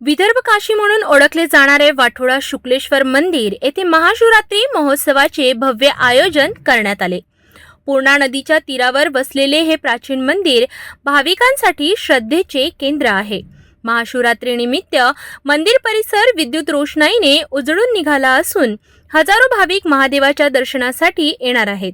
विदर्भ काशी म्हणून ओळखले जाणारे वाठोडा शुक्लेश्वर मंदिर येथे महाशिवरात्री महोत्सवाचे भव्य आयोजन करण्यात आले. पूर्णा नदीच्या तीरावर बसलेले हे प्राचीन मंदिर भाविकांसाठी श्रद्धेचे केंद्र आहे. महाशिवरात्रीनिमित्त मंदिर परिसर विद्युत रोषणाईने उजळून निघाला असून हजारो भाविक महादेवाच्या दर्शनासाठी येणार आहेत.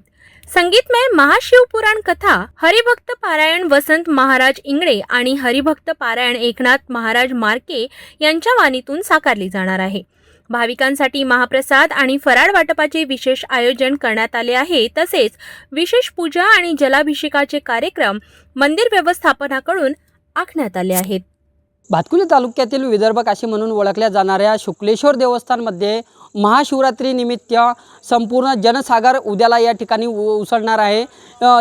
संगीतमय महाशिवपुराण कथा हरिभक्त पारायण वसंत महाराज इंगळे आणि हरिभक्त पारायण एकनाथ महाराज मार्के यांच्या वाणीतून साकारली जाणार आहे. भाविकांसाठी महाप्रसाद आणि फराळ वाटपाचे विशेष आयोजन करण्यात आले आहे. तसेच विशेष पूजा आणि जलाभिषेकाचे कार्यक्रम मंदिर व्यवस्थापनाकडून आखण्यात आले आहेत. भातकुली तालुक्यातील विदर्भ काशी म्हणून ओळखल्या जाणाऱ्या शुक्लेश्वर देवस्थानमध्ये महाशिवरात्रीनिमित्त संपूर्ण जनसागर उद्याला या ठिकाणी उ उसळणार आहे.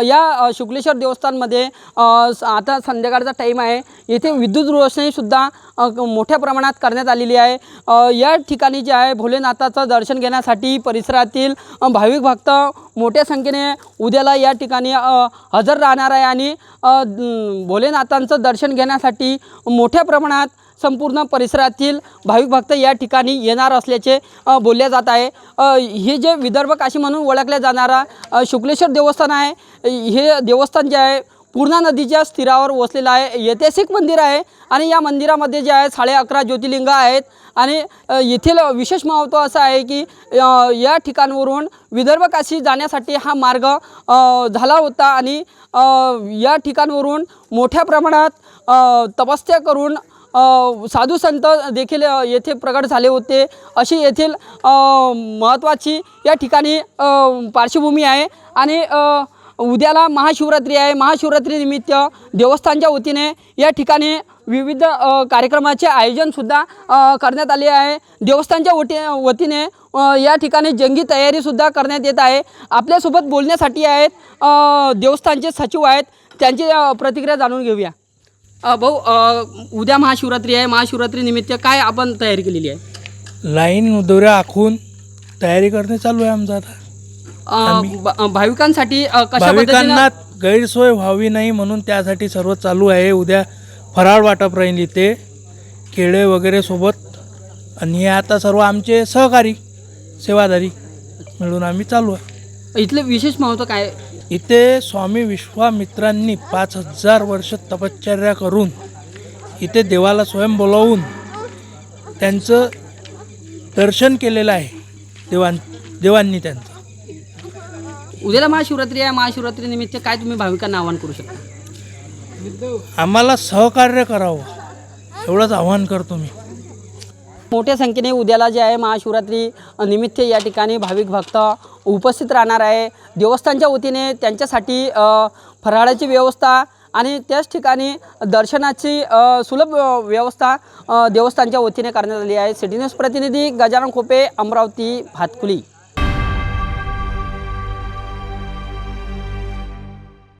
या शुक्लेश्वर देवस्थानमध्ये आता संध्याकाळचा टाईम आहे. येथे विद्युत रोषणीसुद्धा मोठ्या प्रमाणात करण्यात आलेली आहे. या ठिकाणी जे आहे भोलेनाथाचं दर्शन घेण्यासाठी परिसरातील भाविक भक्त मोठ्या संख्येने उद्याला या ठिकाणी हजर राहणार आहे आणि भोलेनाथांचं दर्शन घेण्यासाठी मोठ्या प्रमाणात संपूर्ण परिसरातील भाविक भक्त या ठिकाणी येणार असल्याचे बोलले जात आहे. हे जे विदर्भ काशी म्हणून ओळखल्या जाणारा शुक्लेश्वर देवस्थान आहे. हे देवस्थान जे आहे पूर्णा नदीच्या स्थिरावर वसलेलं आहे. ऐतिहासिक मंदिर आहे आणि या मंदिरामध्ये जे आहे साडे अकरा ज्योतिर्लिंग आहेत. आणि येथील विशेष महत्त्व असं आहे की या ठिकाणवरून विदर्भ काशी जाण्यासाठी हा मार्ग झाला होता. आणि या ठिकाणवरून मोठ्या प्रमाणात तपस्या करून साधू संत देखील येथे प्रकट झाले होते. अशी येथील महत्त्वाची या ठिकाणी पार्श्वभूमी आहे. आणि उद्याला महाशिवरात्री आहे. महाशिवरात्रीनिमित्त देवस्थानच्या वतीने या ठिकाणी विविध कार्यक्रमाचे आयोजनसुद्धा करण्यात आले आहे. देवस्थानच्या वटी वतीने या ठिकाणी जंगी तयारीसुद्धा करण्यात येत आहे. आपल्यासोबत बोलण्यासाठी आहेत देवस्थानचे सचिव आहेत. त्यांची प्रतिक्रिया जाणून घेऊया. भाऊ उद्या महाशिवरात्री आहे. महाशिवरात्रीनिमित्त काय आपण तयारी केलेली आहे? लाईन दोऱ्या आखून तयारी करणे चालू आहे आमचं आता. भाविकांसाठी अ, कशा भाविकांना गैरसोय व्हावी नाही म्हणून त्यासाठी सर्व चालू आहे. उद्या फराळ वाटप राहील इथे केळे वगैरे सोबत. आणि हे आता सर्व आमचे सहकारी सेवादारी मिळून आम्ही चालू आहे. इथलं विशेष महत्त्व काय? इथे स्वामी विश्वामित्रांनी पाच हजार वर्ष तपश्चर्या करून इथे देवाला स्वयं बोलावून त्यांचं दर्शन केलेलं आहे. देवां देवांनी त्यांचं. उद्याला महाशिवरात्री आहे. महाशिवरात्रीनिमित्त काय तुम्ही भाविकांना आवाहन करू शकता? आम्हाला सहकार्य करावं. एवढंच आव्हान करतो मी. मोठ्या संख्येने उद्याला जे आहे महाशिवरात्री निमित्त या ठिकाणी भाविक भक्त उपस्थित राहणार आहे. देवस्थानच्या वतीने त्यांच्यासाठी फराळाची व्यवस्था आणि त्याच ठिकाणी दर्शनाची सुलभ व्यवस्था देवस्थानच्या वतीने करण्यात आली आहे. सिटी न्यूज प्रतिनिधी गजानन खोपे अमरावती भातकुली.